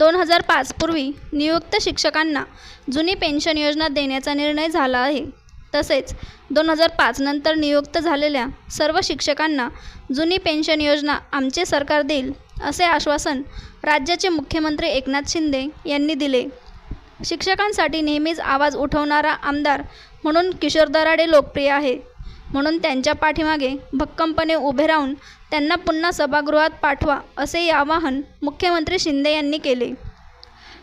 दोन हजार पाचपूर्वी नियुक्त शिक्षकांना जुनी पेन्शन योजना देण्याचा निर्णय झाला आहे. तसेच दोन हजार पाचनंतर नियुक्त झालेल्या सर्व शिक्षकांना जुनी पेन्शन योजना आमचे सरकार देईल असे आश्वासन राज्याचे मुख्यमंत्री एकनाथ शिंदे यांनी दिले. शिक्षकांसाठी नेहमीच आवाज उठवणारा आमदार म्हणून किशोर दराडे लोकप्रिय आहे. म्हणून त्यांच्या पाठीमागे भक्कमपणे उभे राहून त्यांना पुन्हा सभागृहात पाठवा असे आवाहन मुख्यमंत्री शिंदे यांनी केले.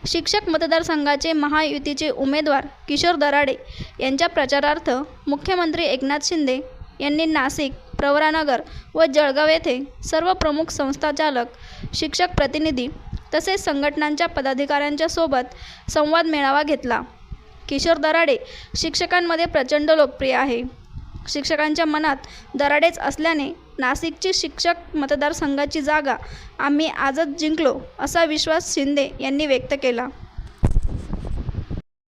शिक्षक मतदारसंघाचे महायुतीचे उमेदवार किशोर दराडे यांच्या प्रचारार्थ मुख्यमंत्री एकनाथ शिंदे यांनी नाशिक प्रवरानगर व जळगाव येथे सर्व प्रमुख संस्थाचालक शिक्षक प्रतिनिधी तसेच संघटनांच्या पदाधिकाऱ्यांच्या सोबत संवाद मेळावा घेतला. किशोर दराडे शिक्षकांमध्ये प्रचंड लोकप्रिय आहे. शिक्षकांच्या मनात दराडेच असल्याने नाशिकची शिक्षक मतदारसंघाची जागा आम्ही आजच जिंकलो असा विश्वास शिंदे यांनी व्यक्त केला.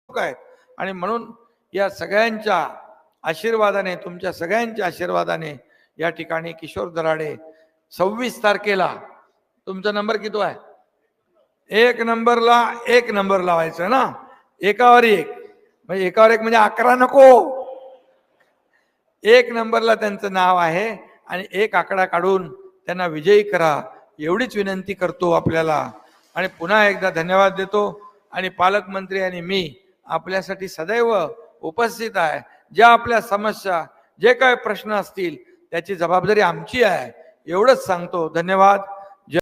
आहेत. आणि म्हणून या सगळ्यांच्या आशीर्वादाने तुमच्या सगळ्यांच्या आशीर्वादाने या ठिकाणी किशोर दराडे सव्वीस तारखेला तुमचा नंबर किती आहे? एक नंबरला एक नंबर लावायचं ना? एकावर एक. म्हणजे एकावर एक म्हणजे अकरा नको. एक नंबरला त्यांचं नाव आहे आणि एक आकडा काढून त्यांना विजयी करा. एवढीच विनंती करतो आपल्याला. आणि पुन्हा एकदा धन्यवाद देतो. आणि पालकमंत्री आणि मी आपल्यासाठी सदैव उपस्थित आहे. ज्या आपल्या समस्या जे काय प्रश्न असतील त्याची जबाबदारी आमची आहे. एवढंच सांगतो. धन्यवाद.